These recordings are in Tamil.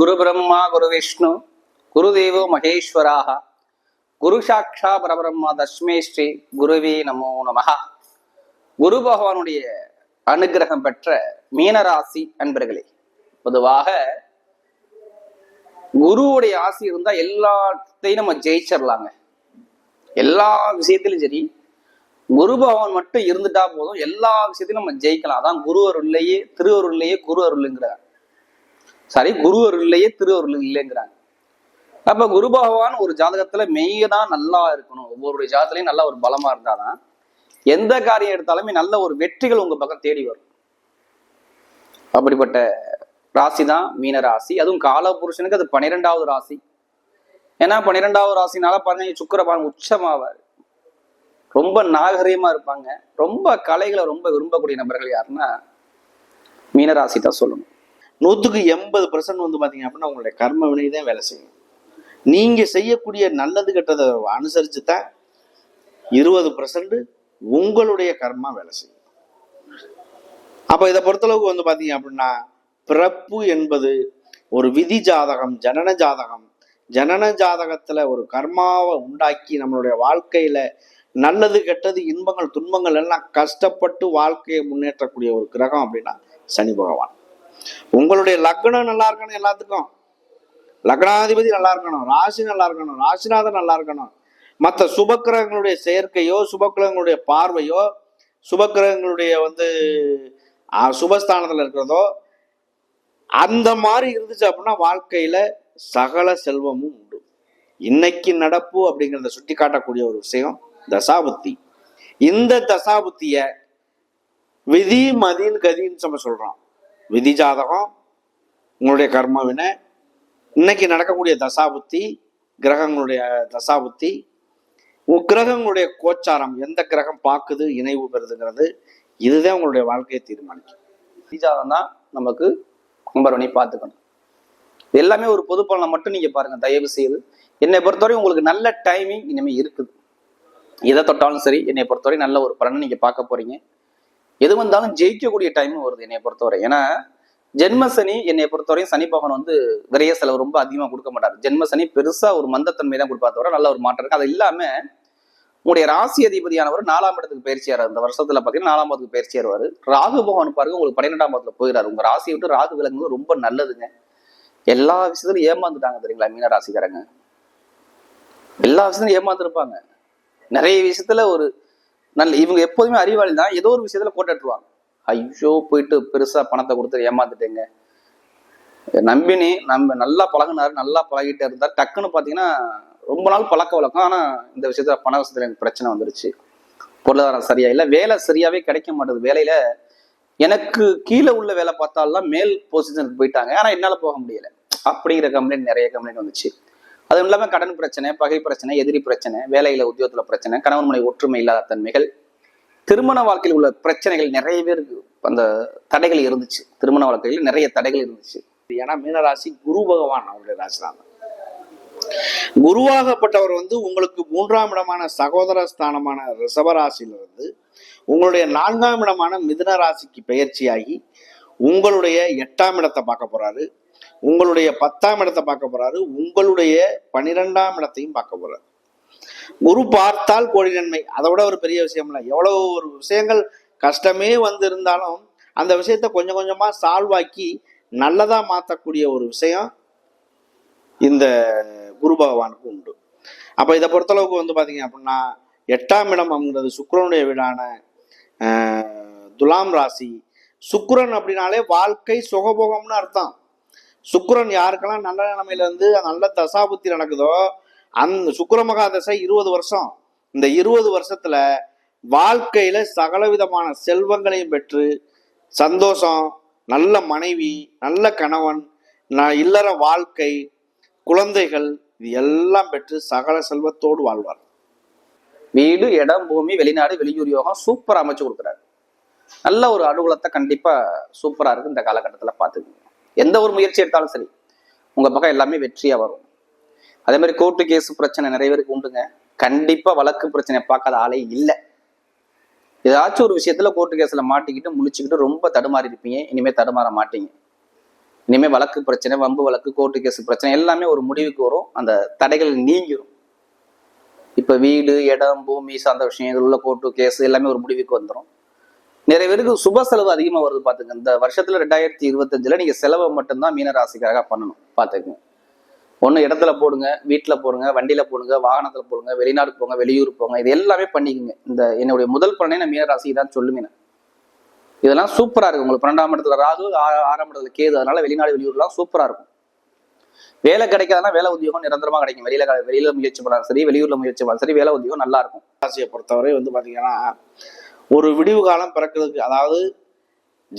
குரு பிரம்மா குரு விஷ்ணு குரு தேவோ மகேஸ்வராக. குரு சாட்சா பரபிரம்மா தஸ்மே ஸ்ரீ குருவே நமோ நமகா குரு பகவானுடைய அனுகிரகம் பெற்ற மீனராசி அன்பர்களே பொதுவாக குருவுடைய ஆசி இருந்தா எல்லாத்தையும் நம்ம ஜெயிச்சிடலாங்க எல்லா விஷயத்திலும் சரி குரு பகவான் மட்டும் இருந்துட்டா போதும் எல்லா விஷயத்திலும் நம்ம ஜெயிக்கலாம். அதான் குரு அருள்லையே திரு அருள்லையே குரு அருள்ங்கிறாங்க சாரி குரு அருள்லையே திரு அருள் இல்லைங்கிறாங்க. அப்ப குரு பகவான் ஒரு ஜாதகத்துல மெய்யதான் நல்லா இருக்கணும். ஒவ்வொரு ஜாதகத்திலையும் நல்ல ஒரு பலமா இருந்தாதான் எந்த காரியம் எடுத்தாலுமே நல்ல ஒரு வெற்றிகள் உங்க பக்கம் தேடி வரும். அப்படிப்பட்ட ராசி தான் மீன ராசி. அதுவும் கால புருஷனுக்கு அது பன்னிரெண்டாவது ராசி. ஏன்னா பன்னிரெண்டாவது ராசினால பாருங்க சுக்கரபான் உச்சமாவார். ரொம்ப நாகரீகமா இருப்பாங்க. ரொம்ப கலைகளை ரொம்ப விரும்பக்கூடிய நபர்கள் யாருன்னா மீனராசி தான் சொல்லணும். நூற்றுக்கு எண்பது பர்சன்ட் வந்து பார்த்தீங்க அப்படின்னா உங்களுடைய கர்ம வினை தான் வேலை செய்யும். நீங்கள் செய்யக்கூடிய நல்லது கெட்டதை அனுசரித்து தான் இருபது பர்சன்ட் உங்களுடைய கர்மா வேலை செய்யும். அப்போ இதை பொறுத்தளவுக்கு வந்து பார்த்தீங்க அப்படின்னா பிறப்பு என்பது ஒரு விதி ஜாதகம் ஜனன ஜாதகம். ஜனன ஜாதகத்தில் ஒரு கர்மாவை உண்டாக்கி நம்மளுடைய வாழ்க்கையில் நல்லது கெட்டது இன்பங்கள் துன்பங்கள் எல்லாம் கஷ்டப்பட்டு வாழ்க்கையை முன்னேற்றக்கூடிய ஒரு கிரகம் அப்படின்னா சனி பகவான். உங்களுடைய லக்னம் நல்லா இருக்கணும் எல்லாத்துக்கும். லக்னாதிபதி நல்லா இருக்கணும் ராசி நல்லா இருக்கணும் ராசிநாதன் நல்லா இருக்கணும். மற்ற சுபக்கிரகங்களுடைய செயற்கையோ சுபக்கிரகங்களுடைய பார்வையோ சுபக்கிரகங்களுடைய வந்து சுபஸ்தானத்தில் இருக்கிறதோ அந்த மாதிரி இருந்துச்சு அப்படின்னா வாழ்க்கையில சகல செல்வமும் உண்டு. இன்னைக்கு நடப்பு அப்படிங்கிறத சுட்டி காட்டக்கூடிய ஒரு விஷயம் தசாபுத்தி. இந்த தசாபுத்திய விதி மதின் கதின்னு நம்ம சொல்றோம். விதி ஜாதகம் உங்களுடைய கர்ம வினை இன்னைக்கு நடக்கக்கூடிய தசாபுத்தி கிரகங்களுடைய தசாபுத்தி கிரகங்களுடைய கோச்சாரம் எந்த கிரகம் பார்க்குது இணைவு பெறுதுங்கிறது இதுதான் உங்களுடைய வாழ்க்கையை தீர்மானிக்கும். விஜாதம் தான் நமக்கு நம்பர் பார்த்துக்கணும். எல்லாமே ஒரு பொது பலனை மட்டும் நீங்க பாருங்க தயவு செய்து. என்னை பொறுத்தவரை உங்களுக்கு நல்ல டைமிங் இனிமேல் இருக்குது. எதை தொட்டாலும் சரி என்னை பொறுத்தவரை நல்ல ஒரு பலனை நீங்க பார்க்க போறீங்க. எது வந்தாலும் ஜெயிக்கக்கூடிய டைமும் வருது என்னை பொறுத்தவரை. ஏன்னா ஜென்ம சனி என்னை பொறுத்தவரையும் சனி பகவான் வந்து விரைய செலவு ரொம்ப அதிகமாக கொடுக்க மாட்டார். ஜென்ம சனி பெருசா ஒரு மந்தத்தன்மை தான் கொடுப்பா தவிர நல்ல ஒரு மாற்றம் இருக்கு அது இல்லாம உங்களுடைய ராசி அதிபதியானவர் நாலாம் இடத்துக்கு பயிற்சியார் இந்த வருஷத்துல பாத்தீங்கன்னா நாலாம் இடத்துக்கு பயிற்சியாருவாரு ராகு பகவான் பாருங்க உங்களுக்கு பன்னிரெண்டாம் இடத்துல போயிடாரு உங்க ராசியை விட்டு ராகு விலங்குறது ரொம்ப நல்லதுங்க. எல்லா விஷயத்திலும் ஏமாந்துட்டாங்க தெரியுங்களா மீன ராசிக்காரங்க? எல்லா விஷயத்திலும் ஏமாந்துருப்பாங்க. நிறைய விஷயத்துல ஒரு நல்ல இவங்க எப்போதுமே அறிவாளி தான். ஏதோ ஒரு விஷயத்துல போட்டுட்டுருவாங்க ஐயோ போயிட்டு பெருசா பணத்தை கொடுத்து ஏமாந்துட்டேங்க நம்பினி நம்ம நல்லா பழகினாரு நல்லா பழகிட்டே இருந்தார். டக்குன்னு பாத்தீங்கன்னா ரொம்ப நாள் பழக்க வழக்கம். ஆனா இந்த விஷயத்துல பண விஷயத்துல எனக்கு பிரச்சனை வந்துருச்சு. பொருளாதாரம் சரியா இல்லை. வேலை சரியாவே கிடைக்க மாட்டேது வேலையில எனக்கு கீழே உள்ள வேலை பார்த்தாலாம் மேல் பொசிஷனுக்கு போயிட்டாங்க. ஆனா என்னால போக முடியல. அப்படிங்கிற கம்ப்ளைண்ட் நிறைய கம்ப்ளைண்ட் வந்துச்சு. அதுவும் இல்லாமல் கடன் பிரச்சனை பகை பிரச்சனை எதிரி பிரச்சனை வேலையில உத்தியோகத்துல பிரச்சனை கணவன் மனை ஒற்றுமை இல்லாத தன்மைகள் திருமண வாழ்க்கையில் உள்ள பிரச்சனைகள் நிறைய பேருக்கு அந்த தடைகள் இருந்துச்சு. திருமண வாழ்க்கையில் நிறைய தடைகள் இருந்துச்சு. ஏன்னா மீனராசி குரு பகவான் அவருடைய ராசிதான் குருவாகப்பட்டவர் வந்து உங்களுக்கு மூன்றாம் இடமான சகோதர ஸ்தானமான ரிஷபராசியிலிருந்து உங்களுடைய நான்காம் இடமான மிதுன ராசிக்கு பெயர்ச்சியாகி உங்களுடைய எட்டாம் இடத்தை பார்க்க போறாரு. உங்களுடைய பத்தாம் இடத்தை பார்க்க போறாரு. உங்களுடைய பனிரெண்டாம் இடத்தையும் பார்க்க போறாரு. குரு பார்த்தால் கோடி நன்மை அதை விட ஒரு பெரிய விஷயம் எவ்வளவு ஒரு விஷயங்கள் கஷ்டமே வந்து இருந்தாலும் அந்த விஷயத்த கொஞ்சம் கொஞ்சமா சால்வ் ஆக்கி நல்லதா மாற்றக்கூடிய ஒரு விஷயம் இந்த குரு பகவானுக்கு உண்டு. அப்போ இதை பொறுத்தளவுக்கு வந்து பார்த்தீங்க அப்படின்னா எட்டாம் இடம் அப்படிங்கிறது சுக்கரனுடைய வீடான ஆஹ், துலாம் ராசி. சுக்கரன் அப்படின்னாலே வாழ்க்கை சுகபோகம்னு அர்த்தம். சுக்கரன் யாருக்கெல்லாம் நல்ல நிலைமையில இருந்து நல்ல தசாபுத்தி நடக்குதோ அந்த சுக்கிர மகா தசை இருபது வருஷம். இந்த இருபது வருஷத்துல வாழ்க்கையில சகலவிதமான செல்வங்களையும் பெற்று சந்தோஷம் நல்ல மனைவி நல்ல கணவன் நான் இல்லற வாழ்க்கை குழந்தைகள் இது எல்லாம் பெற்று சகல செல்வத்தோடு வாழ்வார். வீடு இடம் பூமி வெளிநாடு வெளியூர் யோகம் சூப்பரா அமைச்சு கொடுக்குறாரு. நல்ல ஒரு அனுகூலத்தை கண்டிப்பா சூப்பரா இருக்கு இந்த காலகட்டத்துல பாத்துக்கோங்க எந்த ஒரு முயற்சி எடுத்தாலும் சரி உங்க பக்கம் எல்லாமே வெற்றியா வரும். அதே மாதிரி கோர்ட்டு கேஸ் பிரச்சனை நிறைய பேருக்கு உண்டுங்க. கண்டிப்பா வழக்கு பிரச்சனை பார்க்காத ஆளே இல்லை. ஏதாச்சும் ஒரு விஷயத்துல கோர்ட்டு கேஸ்ல மாட்டிக்கிட்டு முழிச்சுக்கிட்டு ரொம்ப தடுமாறி இருப்பீங்க. இனிமே தடுமாற மாட்டீங்க. இனிமே வழக்கு பிரச்சனை வம்பு வழக்கு கோர்ட்டு கேஸ் பிரச்சனை எல்லாமே ஒரு முடிவுக்கு வரும். அந்த தடைகள் நீங்கிடும் இப்ப வீடு இடம் பூமி சார்ந்த விஷயங்கள் உள்ள கோர்ட்டு கேஸ் எல்லாமே ஒரு முடிவுக்கு வந்துடும் நிறைய பேருக்கு சுப செலவு அதிகமாக வருது பார்த்துங்க இந்த வருஷத்துல ரெண்டாயிரத்தி இருபத்தஞ்சில் நீங்கள் செலவை மட்டும்தான் மீனராசிக்காக பண்ணணும். பார்த்துக்குங்க ஒன்று இடத்துல போடுங்க வீட்டில் போடுங்க வண்டியில் போடுங்க வாகனத்தில் போடுங்க வெளிநாடு போங்க வெளியூர் போங்க இது எல்லாமே பண்ணிக்கோங்க. இந்த என்னுடைய முதல் பலனே நான் மீன ராசி தான் சொல்லுவேன் இதெல்லாம் சூப்பராக இருக்கு உங்களுக்கு பன்னெண்டாம் இடத்துல ராகு ஆ- ஆறாம் இடத்துல கேது அதனால வெளிநாடு வெளியூர்லாம் சூப்பராக இருக்கும். வேலை கிடைக்காதனா வேலை உத்தியோகம் நிரந்தரமா கிடைக்கும். வெளியில வெளியில முயற்சி பண்ணாலும் சரி வெளியூர்ல முயற்சி பண்ணாலும் சரி வேலை உத்தியோகம் நல்லா இருக்கும். ராசியை பொறுத்தவரை வந்து பாத்தீங்கன்னா ஒரு விடிவு காலம் பிறக்கிறதுக்கு அதாவது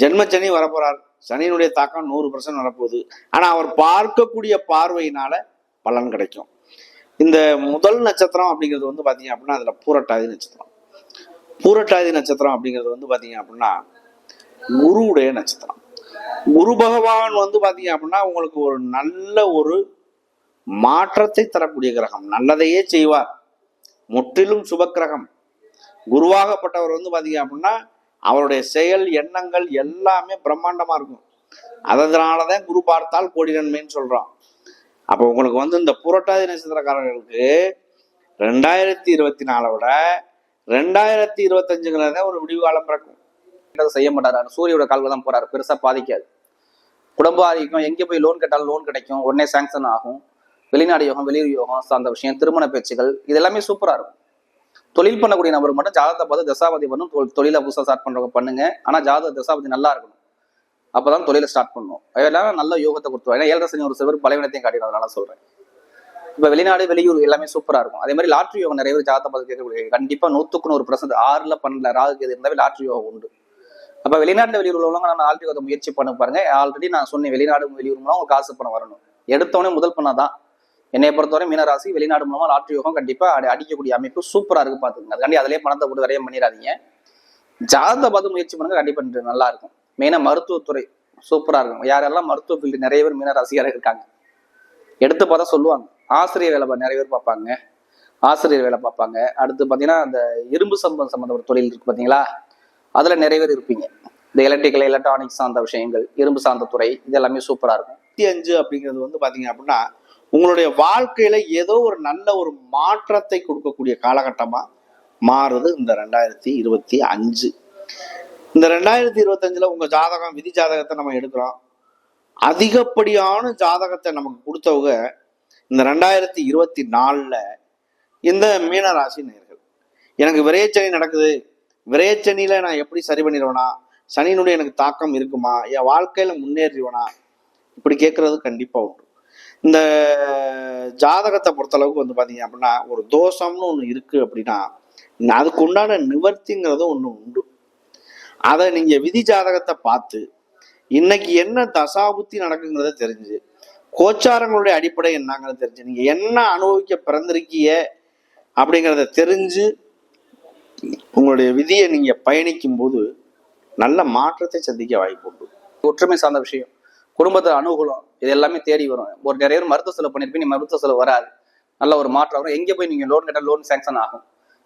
ஜென்மச்சனி வரப்போறார். சனியினுடைய தாக்கம் நூறு பர்சன்ட் வரப்போகுது. ஆனால் அவர் பார்க்கக்கூடிய பார்வையினால பலன் கிடைக்கும். இந்த முதல் நட்சத்திரம் அப்படிங்கிறது வந்து பார்த்தீங்க அப்படின்னா அதில் பூரட்டாதி நட்சத்திரம். பூரட்டாதி நட்சத்திரம் அப்படிங்கிறது வந்து பார்த்தீங்க அப்படின்னா குருவுடைய நட்சத்திரம். குரு பகவான் வந்து பார்த்தீங்க அப்படின்னா உங்களுக்கு ஒரு நல்ல ஒரு மாற்றத்தை தரக்கூடிய கிரகம். நல்லதையே செய்வார். முற்றிலும் சுபக்கிரகம் குருவாகப்பட்டவர் வந்து பார்த்தீங்க அப்படின்னா அவருடைய செயல் எண்ணங்கள் எல்லாமே பிரம்மாண்டமாக இருக்கும். அதனாலதான் குரு பார்த்தால் கோடி நன்மைன்னு சொல்கிறோம் அப்போ உங்களுக்கு வந்து இந்த புரட்டாதி நட்சத்திரக்காரர்களுக்கு ரெண்டாயிரத்தி இருபத்தி நாலை விட ரெண்டாயிரத்தி இருபத்தஞ்சுங்கிறத ஒரு விடிவு காலம் பிறக்கும். செய்ய மாட்டாரு. சூரியோட கால்கள் தான் போறாரு. பெருசாக பாதிக்காது. குடும்ப ஆதிக்கம் எங்கே போய் லோன் கேட்டாலும் லோன் கிடைக்கும். உடனே சாங்ஷன் ஆகும். வெளிநாடு யோகம் வெளியூர் யோகம் சார்ந்த விஷயம் திருமண பேச்சுகள் இது எல்லாமே இருக்கும். தொழில் பண்ணக்கூடிய நபர் மட்டும் ஜாதகத்தை பார்த்து தசாபதி பண்ணும். தொ- தொழிலை புதுசாக ஸ்டார்ட் பண்ணுறவங்க பண்ணுங்க. ஆனால் ஜாதக தசாபதி நல்லா இருக்கணும். அப்பதான் தொழிலை ஸ்டார்ட் பண்ணணும் எல்லாமே நல்ல யோகத்தை கொடுத்துருவோம் ஏன்னா ஏழரை சனி ஒரு சிவர் பலவீனத்தையும் காட்டிடும். அதனால சொல்றேன். இப்போ வெளிநாடு வெளியூர் எல்லாமே சூப்பராக இருக்கும். அதே மாதிரி லாட்ரி யோகம் நிறைய பேர் ஜாதகத்தை பார்த்து கேட்கக்கூடிய கண்டிப்பாக நூற்றுக்கு நூறு பர்சன்ட் ஆறுல பண்ணல. ராகுக்கு எது இருந்தாவே லாட்ரி யோகம் உண்டு. அப்போ வெளிநாட்டில் வெளியூர் உள்ளவங்க நான் லாட்ரி யோகத்தை முயற்சி பண்ண பாருங்க. ஆல்ரெடி நான் சொன்னேன் வெளிநாடு வெளியூர் மூலம் காசு பணம் வரணும். எடுத்தோடனே முதல் பண்ணாதான் என்னை பொறுத்தவரை மீனராசி வெளிநாடு மூலமா லாட்ரி யோகம் கண்டிப்பா அடிக்கக்கூடிய அமைப்பு சூப்பரா இருக்கு பாத்துக்கங்க அதுக்காண்டி அதிலே பணத்தை போட்டு வரைய பண்ணிடாதீங்க. ஜாதகத்தை பார்த்து முயற்சி பண்ணுங்க கண்டிப்பா நல்லா இருக்கும். மெயினா மருத்துவத்துறை சூப்பரா இருக்கும். யாரெல்லாம் மருத்துவ ஃபீல்டு நிறைய பேர் மீனராசியாக இருக்காங்க. எடுத்து பார்த்தா சொல்லுவாங்க. ஆசிரியர் வேலை நிறைய பேர் பார்ப்பாங்க. ஆசிரியர் வேலை பார்ப்பாங்க. அடுத்து பார்த்தீங்கன்னா அந்த இரும்பு சம்பந்தம் சம்மந்தப்பட்ட தொழில் இருக்கு பார்த்தீங்களா? அதில் நிறைய பேர் இருப்பீங்க. இந்த எலக்ட்ரிக்கல் எலக்ட்ரானிக்ஸ் சார்ந்த விஷயங்கள் இரும்பு சார்ந்த துறை இது எல்லாமே சூப்பராக இருக்கும். இருபத்தி அஞ்சு அப்படிங்கிறது வந்து பார்த்தீங்க அப்படின்னா உங்களுடைய வாழ்க்கையில ஏதோ ஒரு நல்ல ஒரு மாற்றத்தை கொடுக்கக்கூடிய காலகட்டமா மாறுது இந்த ரெண்டாயிரத்தி இருபத்தி அஞ்சு. இந்த ரெண்டாயிரத்தி இருபத்தஞ்சுல உங்க ஜாதகம் விதி ஜாதகத்தை நம்ம எடுக்கிறோம். அதிகப்படியான ஜாதகத்தை நமக்கு கொடுத்தவங்க இந்த ரெண்டாயிரத்தி இருபத்தி நாலுல இந்த மீனராசி நேர்கள். எனக்கு விரையச்சனி நடக்குது. விரையச்சனியில நான் எப்படி சரி பண்ணிடுவேனா? சனியினுடைய எனக்கு தாக்கம் இருக்குமா? என் வாழ்க்கையில முன்னேறிடுவேனா? இப்படி கேட்கறது கண்டிப்பா உண்டு. இந்த ஜாதகத்தை பொறுத்தளவுக்கு வந்து பார்த்தீங்க அப்படின்னா ஒரு தோஷம்னு ஒன்று இருக்கு அப்படின்னா அதுக்கு உண்டான நிவர்த்திங்கிறது ஒன்று உண்டு. அதை நீங்க விதி ஜாதகத்தை பார்த்து இன்னைக்கு என்ன தசாபுத்தி நடக்குங்கிறத தெரிஞ்சு கோச்சாரங்களுடைய அடிப்படை என்னங்கிறத தெரிஞ்சு நீங்க என்ன அனுபவிக்க பிறந்திருக்கிய அப்படிங்கிறத தெரிஞ்சு உங்களுடைய விதியை நீங்க பயணிக்கும் போது நல்ல மாற்றத்தை சந்திக்க வாய்ப்பு உண்டு. ஒற்றுமை சார்ந்த விஷயம். குடும்பத்தை அனுகூலம் இது எல்லாமே தேடி வரும். ஒரு நிறைய பேர் மருத்துவ செலவு பண்ணியிருப்பீங்க நீ மருத்துவ செலவு வராது. நல்ல ஒரு மாற்றம் வரும். எங்கே போய் நீங்கள் லோன் கேட்டால் லோன் சேங்ஷன் ஆகும்.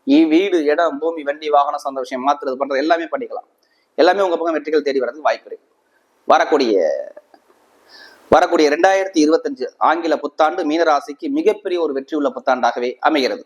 இ வீடு இடம் பூமி வண்டி வாகனம் சார்ந்த விஷயம் மாத்துறது பண்ணுறது எல்லாமே பண்ணிக்கலாம். எல்லாமே உங்கள் பக்கம் வெற்றிகள் தேடி வரதுக்கு வாய்ப்பு இருக்கு. வரக்கூடிய வரக்கூடிய ரெண்டாயிரத்தி இருபத்தஞ்சு ஆங்கில புத்தாண்டு மீனராசிக்கு மிகப்பெரிய ஒரு வெற்றி உள்ள புத்தாண்டாகவே அமைகிறது.